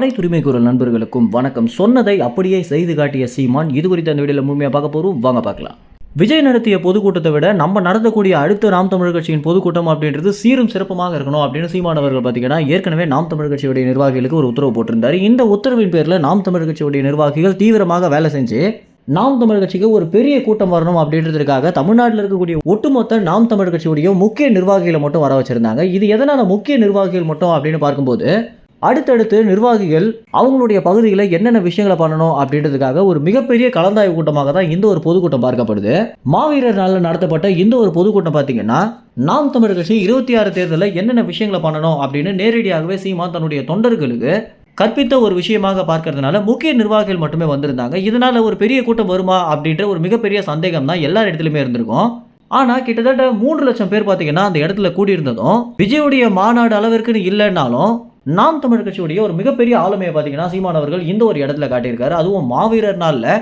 அனைத்து உரிமை குரல் நண்பர்களுக்கும் வணக்கம். சொன்னதை அப்படியே செய்து காட்டிய சீமான் இது குறித்த அந்த வீடியோவில் முழுமையாக பார்க்க போகிறோம் வாங்க பார்க்கலாம். விஜய் நடத்திய பொதுக்கூட்டத்தை விட நம்ம நடத்தக்கூடிய அடுத்த நாம் தமிழர் கட்சியின் பொதுக்கூட்டம் அப்படின்றது சீரும் சிறப்புமாக இருக்கணும் அப்படின்னு சீமான் அவர்கள் பார்த்தீங்கன்னா ஏற்கனவே நாம் தமிழர் கட்சியுடைய நிர்வாகிகளுக்கு ஒரு உத்தரவு போட்டிருந்தார். இந்த உத்தரவின் பேரில் நாம் தமிழர் கட்சியுடைய நிர்வாகிகள் தீவிரமாக வேலை செஞ்சு நாம் தமிழர் கட்சிக்கு ஒரு பெரிய கூட்டம் வரணும் அப்படின்றதுக்காக தமிழ்நாட்டில் இருக்கக்கூடிய ஒட்டுமொத்த நாம் தமிழர் கட்சியுடைய முக்கிய நிர்வாகிகளை மட்டும் வர வச்சிருந்தாங்க. இது எதனால முக்கிய நிர்வாகிகள் மட்டும் அப்படின்னு பார்க்கும்போது அடுத்தடுத்து நிர்வாகிகள் அவங்களுடைய பகுதியில் என்னென்ன விஷயங்களை பண்ணணும் அப்படின்றதுக்காக ஒரு மிகப்பெரிய கலந்தாய்வு கூட்டமாக தான் இந்த ஒரு பொதுக்கூட்டம் பார்க்கப்படுது. மாவீரர் நாளில் நடத்தப்பட்ட இந்த ஒரு பொதுக்கூட்டம் பார்த்தீங்கன்னா நாம் தமிழர் கட்சி இருபத்தி ஆறு தேர்தலில் என்னென்ன விஷயங்களை பண்ணணும் அப்படின்னு நேரடியாகவே சீமான் தன்னுடைய தொண்டர்களுக்கு கற்பித்த ஒரு விஷயமாக பார்க்கறதுனால முக்கிய நிர்வாகிகள் மட்டுமே வந்திருந்தாங்க. இதனால ஒரு பெரிய கூட்டம் வருமா அப்படின்ற ஒரு மிகப்பெரிய சந்தேகம் தான் எல்லா இடத்துலையுமே இருந்திருக்கும். ஆனால் கிட்டத்தட்ட மூன்று லட்சம் பேர் பார்த்தீங்கன்னா அந்த இடத்துல கூடியிருந்ததும் விஜயுடைய மாநாடு அளவிற்குன்னு இல்லைன்னாலும் நாம் தமிழ் கட்சியுடைய ஒரு மிகப்பெரிய ஆளுமையை பார்த்தீங்கன்னா சீமானவர்கள் இந்த ஒரு இடத்துல காட்டியிருக்காரு. அதுவும் மாவீரர் நாளில்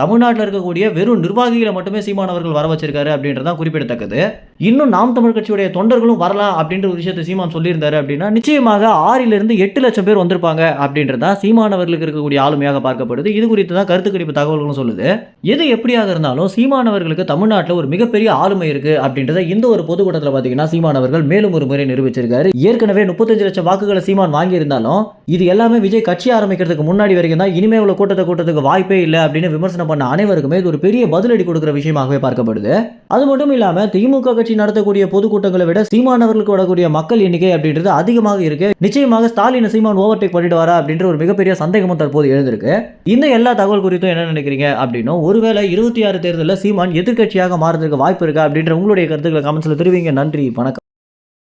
தமிழ்நாட்டில் இருக்கக்கூடிய வெறும் நிர்வாகிகளை மட்டுமே சீமானவர்கள் வர வச்சிருக்காரு அப்படின்றதான் குறிப்பிடத்தக்கது. இன்னும் நாம் தமிழ் கட்சியுடைய தொண்டர்களும் வரலாம் அப்படின்ற ஒரு விஷயத்தை சீமான் சொல்லியிருந்தாரு அப்படின்னா நிச்சயமாக ஆறிலிருந்து எட்டு லட்சம் பேர் வந்திருப்பாங்க அப்படின்றதா சீமானவர்களுக்கு இருக்கக்கூடிய ஆளுமையாக பார்க்கப்படுது. இது குறித்து தான் கருத்து கணிப்பு தகவல்களும் சொல்லுது. எது எப்படியாக இருந்தாலும் சீமானவர்களுக்கு தமிழ்நாட்டில் ஒரு மிகப்பெரிய ஆளுமை இருக்கு அப்படின்றத இந்த ஒரு பொதுக்கூட்டத்தில் பார்த்தீங்கன்னா சீமானவர்கள் மேலும் ஒரு முறை நிரூபிச்சிருக்காரு. ஏற்கனவே முப்பத்தஞ்சு லட்சம் வாக்குகளை சீமான் வாங்கியிருந்தாலும் இது எல்லாமே விஜய் கட்சி ஆரம்பிக்கிறதுக்கு முன்னாடி வரைக்கும் தான் இனிமே உள்ள கூட்டத்தை கூட்டத்துக்கு வாய்ப்பே இல்லை அப்படின்னு விமர்சனம் பண்ண அனைவருக்குமே இது ஒரு பெரிய பதிலடி கொடுக்கிற விஷயமாகவே பார்க்கப்படுது. அது மட்டும் இல்லாம திமுக கட்சி நடத்தக்கூடிய பொதுக்கூட்டங்களை விட சீமானவர்களுக்கு வரக்கூடிய மக்கள் எண்ணிக்கை அப்படின்றது அதிகமாக இருக்கு. நிச்சயமாக ஸ்டாலின் சீமான் ஓவர்டேக் பண்ணிட்டு வரா அப்படின்ற ஒரு மிகப்பெரிய சந்தேகமும் தற்போது எழுந்திருக்கு. இந்த எல்லா தகவல் குறித்தும் என்ன நினைக்கிறீங்க அப்படின்னும் ஒருவேளை இருபத்தி ஆறு தேர்தலில் சீமான் எதிர்க்கட்சியாக மாறதுக்கு வாய்ப்பு இருக்கா அப்படின்ற உங்களுடைய கருத்துக்களை கமெண்ட்ஸில் தெரிவிங்க. நன்றி வணக்கம்.